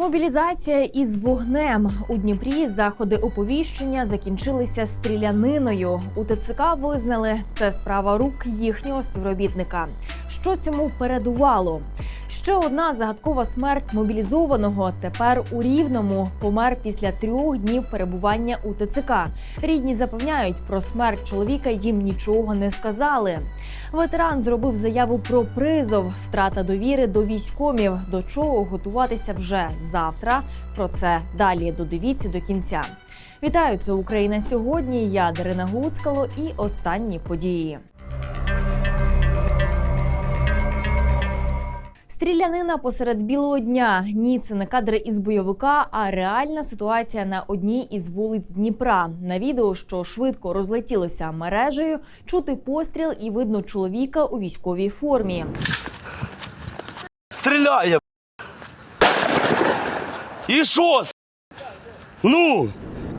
Мобілізація із вогнем у Дніпрі заходи оповіщення закінчилися стріляниною. У ТЦК визнали це справа рук їхнього співробітника. Що цьому передувало? Ще одна загадкова смерть мобілізованого тепер у рівному помер після трьох днів перебування у ТЦК. Рідні запевняють, про смерть чоловіка їм нічого не сказали. Ветеран зробив заяву про призов, втрата довіри до військомів. До чого готуватися вже завтра. Про це далі додивіться до кінця. Вітаю, це Україна сьогодні. Я Дарина Гуцкало і останні події. Стрілянина посеред білого дня. Ні, це не кадри із бойовика, а реальна ситуація на одній із вулиць Дніпра. На відео, що швидко розлетілося мережею, чути постріл і видно чоловіка у військовій формі. Стріляє. І що? Ну,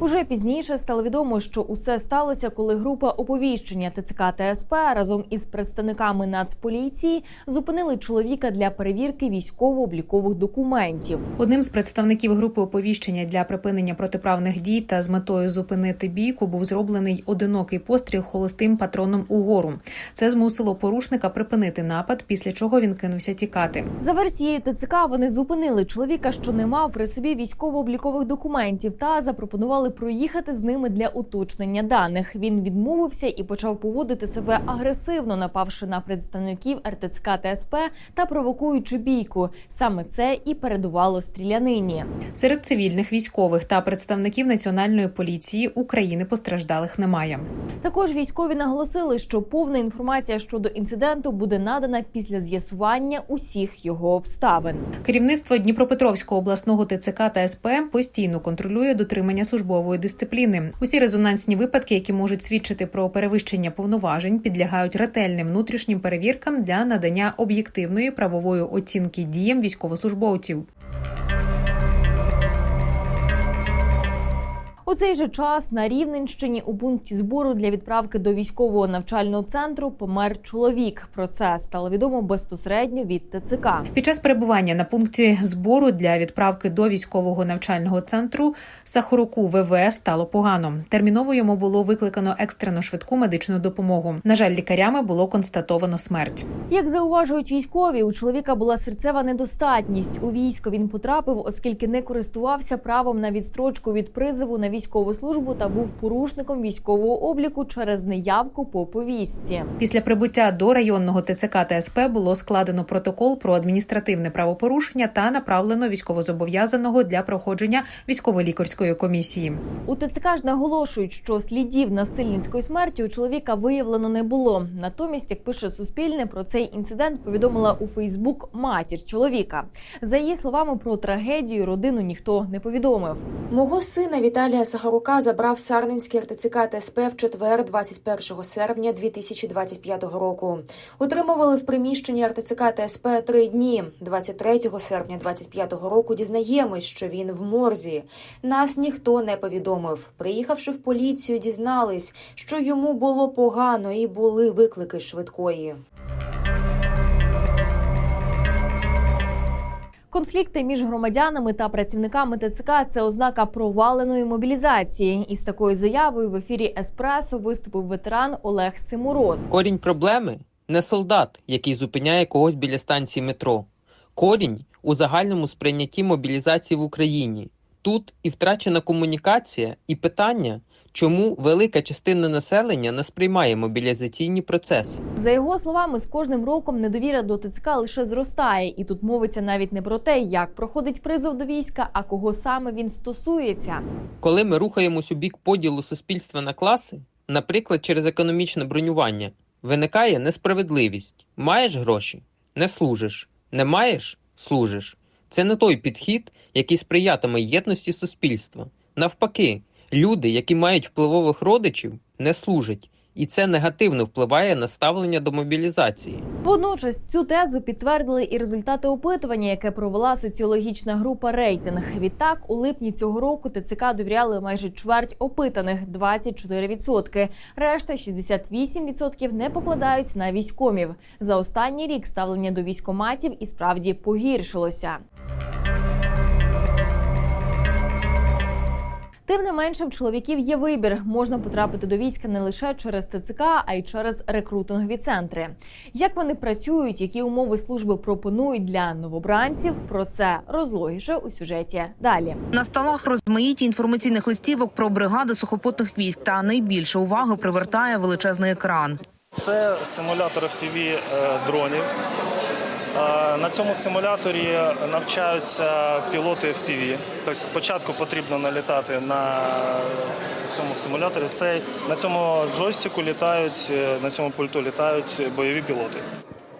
Уже пізніше стало відомо, що усе сталося, коли група оповіщення ТЦК та СП разом із представниками Нацполіції зупинили чоловіка для перевірки військово-облікових документів. Одним з представників групи оповіщення для припинення протиправних дій та з метою зупинити бійку був зроблений одинокий постріл холостим патроном угору. Це змусило порушника припинити напад, після чого він кинувся тікати. За версією ТЦК вони зупинили чоловіка, що не мав при собі військово-облікових документів, та запропонували проїхати з ними для уточнення даних. Він відмовився і почав поводити себе агресивно, напавши на представників РТЦК та СП та провокуючи бійку. Саме це і передувало стрілянині. Серед цивільних військових та представників національної поліції України постраждалих немає. Також військові наголосили, що повна інформація щодо інциденту буде надана після з'ясування усіх його обставин. Керівництво Дніпропетровського обласного ТЦК та СП постійно контролює дотримання службової дисципліни. Усі резонансні випадки, які можуть свідчити про перевищення повноважень, підлягають ретельним внутрішнім перевіркам для надання об'єктивної правової оцінки діям військовослужбовців. У цей же час на Рівненщині у пункті збору для відправки до військового навчального центру помер чоловік. Про це стало відомо безпосередньо від ТЦК. Під час перебування на пункті збору для відправки до військового навчального центру Сахоруку ВВ стало погано. Терміново йому було викликано екстрену швидку медичну допомогу. На жаль, лікарями було констатовано смерть. Як зауважують військові, у чоловіка була серцева недостатність. У військо він потрапив, оскільки не користувався правом на відстрочку від призову на військову службу та був порушником військового обліку через неявку по повістці. Після прибуття до районного ТЦК та СП було складено протокол про адміністративне правопорушення та направлено військовозобов'язаного для проходження військово-лікарської комісії. У ТЦК ж наголошують, що слідів насильницької смерті у чоловіка виявлено не було. Натомість, як пише Суспільне, про цей інцидент повідомила у Фейсбук матір чоловіка. За її словами, про трагедію родину ніхто не повідомив. Мого сина Віталія Сагарука забрав Сарненський РТЦК ТСП в четвер, 21 серпня 2025 року. Утримували в приміщенні РТЦК ТСП три дні. 23 серпня 2025 року дізнаємось, що він в морзі. Нас ніхто не повідомив. Приїхавши в поліцію, дізнались, що йому було погано і були виклики швидкої. Конфлікти між громадянами та працівниками ТЦК це ознака проваленої мобілізації. Із такою заявою в ефірі Еспресо виступив ветеран Олег Симуроз. Корінь проблеми не солдат, який зупиняє когось біля станції метро. Корінь у загальному сприйнятті мобілізації в Україні. Тут і втрачена комунікація, і питання, чому велика частина населення не сприймає мобілізаційні процеси. За його словами, з кожним роком недовіра до ТЦК лише зростає, і тут мовиться навіть не про те, як проходить призов до війська, а кого саме він стосується. Коли ми рухаємось у бік поділу суспільства на класи, наприклад, через економічне бронювання, виникає несправедливість. Маєш гроші не служиш, не маєш служиш. Це не той підхід, який сприятиме єдності суспільства. Навпаки, люди, які мають впливових родичів, не служать, і це негативно впливає на ставлення до мобілізації. Водночас цю тезу підтвердили і результати опитування, яке провела соціологічна група рейтинг. Відтак, у липні цього року ТЦК довіряли майже чверть опитаних 24%. Решта 68% не покладаються на військомів. За останній рік ставлення до військоматів і справді погіршилося. Тим не менше, в чоловіків є вибір. Можна потрапити до війська не лише через ТЦК, а й через рекрутингові центри. Як вони працюють, які умови служби пропонують для новобранців? Про це розлогіше у сюжеті далі. На столах розмаїті інформаційних листівок про бригади сухопутних військ та найбільше уваги привертає величезний екран. Це симулятор FPV е, дронів. Е, На цьому симуляторі навчаються пілоти FPV. Тобто спочатку потрібно налітати на цьому симуляторі. Це на цьому джойстику літають, е, на цьому пульту літають бойові пілоти.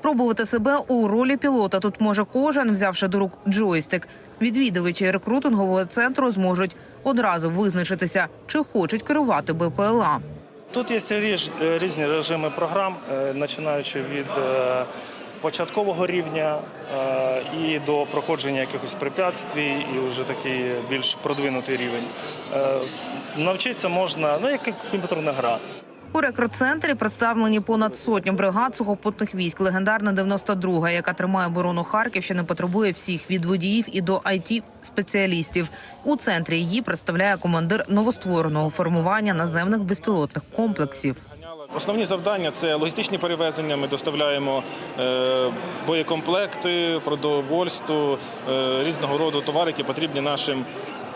Пробувати себе у ролі пілота тут може кожен, взявши до рук джойстик. Відвідувачі рекрутингового центру зможуть одразу визначитися, чи хочуть керувати БПЛА. Тут є різні режими програм, е, починаючи від е, початкового рівня е, і до проходження якихось препятствій, і вже такий більш продвинутий рівень. Е, Навчитися можна, ну як комп'ютерна гра. У рекрут-центрі представлені понад сотню бригад сухопутних військ. Легендарна 92-га, яка тримає оборону Харківщини, потребує всіх від водіїв і до it спеціалістів. У центрі її представляє командир новоствореного формування наземних безпілотних комплексів. Основні завдання це логістичні перевезення. Ми доставляємо е, боєкомплекти, продовольство, е, різного роду товари, які потрібні нашим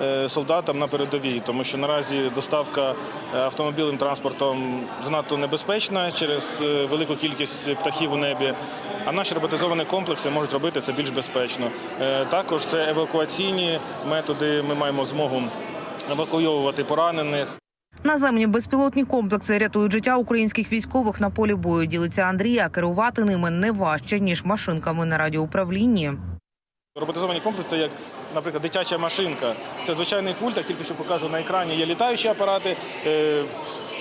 е, солдатам на передовій, тому що наразі доставка автомобільним транспортом занадто небезпечна через велику кількість птахів у небі. А наші роботизовані комплекси можуть робити це більш безпечно. Також це евакуаційні методи. Ми маємо змогу евакуйовувати поранених. Наземні безпілотні комплекси рятують життя українських військових на полі бою. Ділиться Андрій, а керувати ними не важче ніж машинками на радіоуправлінні. Роботизовані комплекси, як, наприклад, дитяча машинка. Це звичайний пульт, як тільки що покажу на екрані, є літаючі апарати. Е,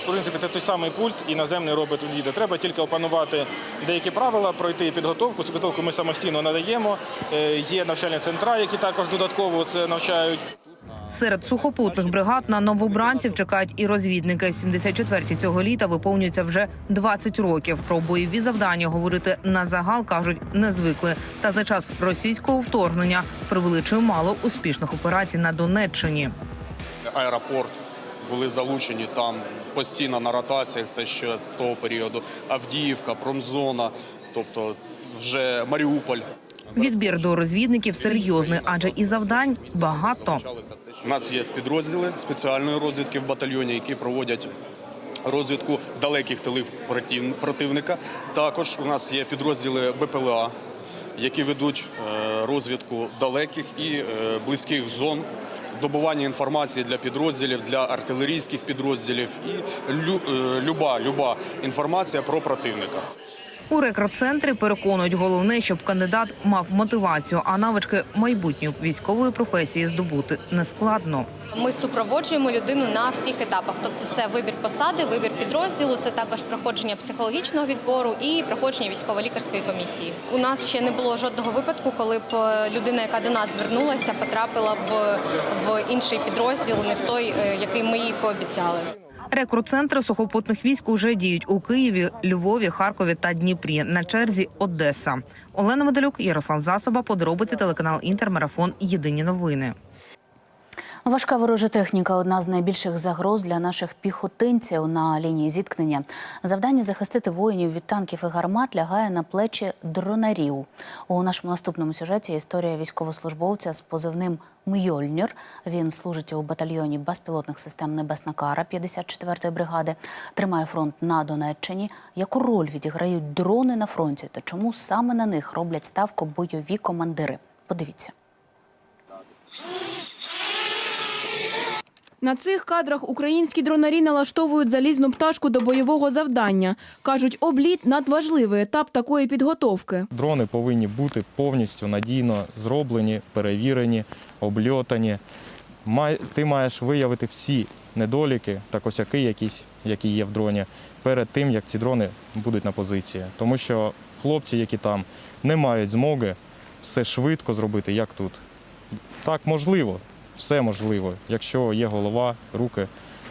В принципі, це той самий пульт і наземний робот відійде. Треба тільки опанувати деякі правила, пройти підготовку. Цю підготовку ми самостійно надаємо. Е, Є навчальні центра, які також додатково це навчають. Серед сухопутних бригад на новобранців чекають і розвідники. 74-ті цього літа виповнюється вже 20 років. Про бойові завдання говорити на загал кажуть не звикли. Та за час російського вторгнення провели чимало успішних операцій на Донеччині. аеропорт були залучені там постійно на ротаціях. Це ще з того періоду. Авдіївка, промзона, тобто вже Маріуполь. Відбір до розвідників серйозний, адже і завдань багато. У нас є підрозділи спеціальної розвідки в батальйоні, які проводять розвідку далеких тилів противника. Також у нас є підрозділи БПЛА, які ведуть е, розвідку далеких і е, близьких зон. Добування інформації для підрозділів, для артилерійських підрозділів і е, люба, люба інформація про противника. У рекрут-центрі переконують головне, щоб кандидат мав мотивацію, а навички майбутньої військової професії здобути нескладно. Ми супроводжуємо людину на всіх етапах. Тобто, це вибір посади, вибір підрозділу, це також проходження психологічного відбору і проходження військово-лікарської комісії. У нас ще не було жодного випадку, коли б е, людина, яка до нас звернулася, потрапила б в інший підрозділ, не в той, е, який ми їй пообіцяли. Рекрут-центри сухопутних військ уже діють у Києві, Львові, Харкові та Дніпрі. На черзі Одеса. Олена Медалюк, Ярослав Засоба. Подробиці телеканал Інтермарафон. Єдині новини. Важка ворожа техніка одна з найбільших загроз для наших піхотинців на лінії зіткнення. Завдання захистити воїнів від танків і гармат лягає на плечі дронарів. У нашому наступному сюжеті історія військовослужбовця з позивним Мйольнір. Він служить у батальйоні безпілотних систем Небесна Кара 54-ї бригади. Тримає фронт на Донеччині. Яку роль відіграють дрони на фронті та чому саме на них роблять ставку бойові командири? Подивіться. На цих кадрах українські дронарі налаштовують залізну пташку до бойового завдання. Кажуть, обліт надважливий етап такої підготовки. Дрони повинні бути повністю надійно зроблені, перевірені, обльотані. Ти маєш виявити всі недоліки та косяки, якісь, які є в дроні, перед тим, як ці дрони будуть на позиції. Тому що хлопці, які там, не мають змоги все швидко зробити, як тут. Так, можливо, все можливо. Якщо є голова, руки,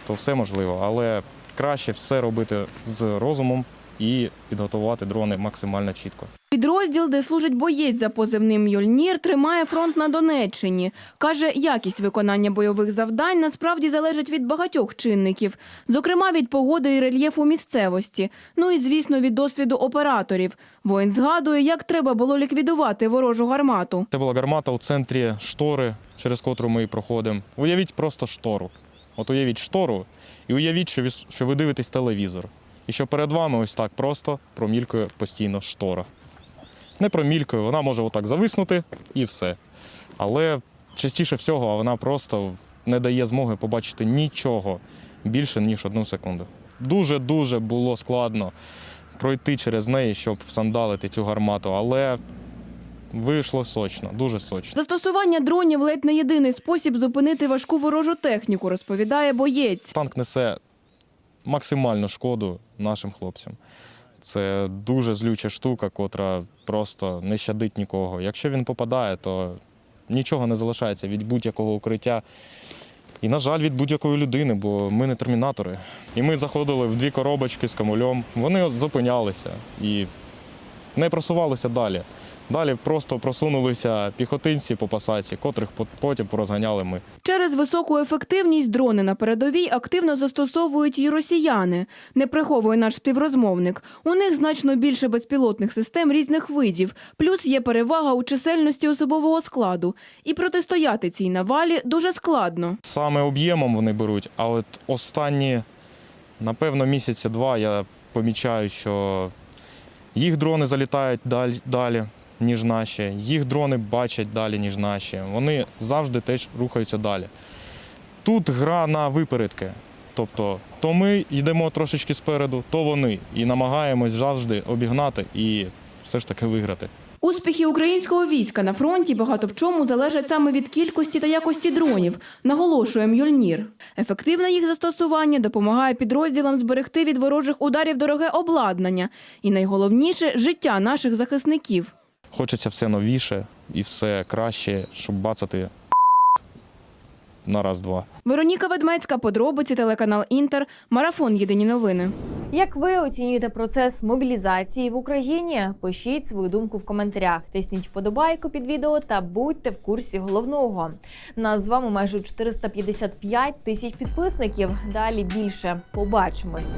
то все можливо. Але краще все робити з розумом і підготувати дрони максимально чітко. Підрозділ, де служить боєць за позивним Мьольнір, тримає фронт на Донеччині. Каже, якість виконання бойових завдань насправді залежить від багатьох чинників, зокрема від погоди і рельєфу місцевості. Ну і звісно, від досвіду операторів. Воїн згадує, як треба було ліквідувати ворожу гармату. Це була гармата у центрі штори, через котру ми проходимо. Уявіть просто штору. От уявіть штору і уявіть, що ви дивитесь телевізор. І що перед вами ось так просто промількує постійно штора. Не промількує, вона може отак зависнути і все. Але частіше всього вона просто не дає змоги побачити нічого більше, ніж одну секунду. Дуже-дуже було складно пройти через неї, щоб всандалити цю гармату, але вийшло сочно, дуже сочно. Застосування дронів ледь не єдиний спосіб зупинити важку ворожу техніку, розповідає боєць. Танк несе максимальну шкоду нашим хлопцям. Це дуже злюча штука, котра просто не щадить нікого. Якщо він попадає, то нічого не залишається від будь-якого укриття. І, на жаль, від будь-якої людини, бо ми не термінатори. І ми заходили в дві коробочки з камульом. Вони зупинялися і не просувалися далі. Далі просто просунулися піхотинці по посадці, котрих потім порозганяли ми. Через високу ефективність дрони на передовій активно застосовують і росіяни. Не приховує наш співрозмовник. У них значно більше безпілотних систем різних видів. Плюс є перевага у чисельності особового складу. І протистояти цій навалі дуже складно. Саме об'ємом вони беруть, а от останні, напевно, місяці два я помічаю, що їх дрони залітають далі, далі, ніж наші, їх дрони бачать далі, ніж наші. Вони завжди теж рухаються далі. Тут гра на випередки. Тобто, то ми йдемо трошечки спереду, то вони. І намагаємось завжди обігнати і все ж таки виграти. Успіхи українського війська на фронті багато в чому залежать саме від кількості та якості дронів, наголошує Мюльнір. Ефективне їх застосування допомагає підрозділам зберегти від ворожих ударів дороге обладнання і найголовніше життя наших захисників. Хочеться все новіше і все краще, щоб бацати на раз-два. Вероніка Ведмецька, подробиці, телеканал Інтер, марафон Єдині новини. Як ви оцінюєте процес мобілізації в Україні? Пишіть свою думку в коментарях, тисніть вподобайку під відео та будьте в курсі головного. Нас з вами майже 455 тисяч підписників. Далі більше побачимось.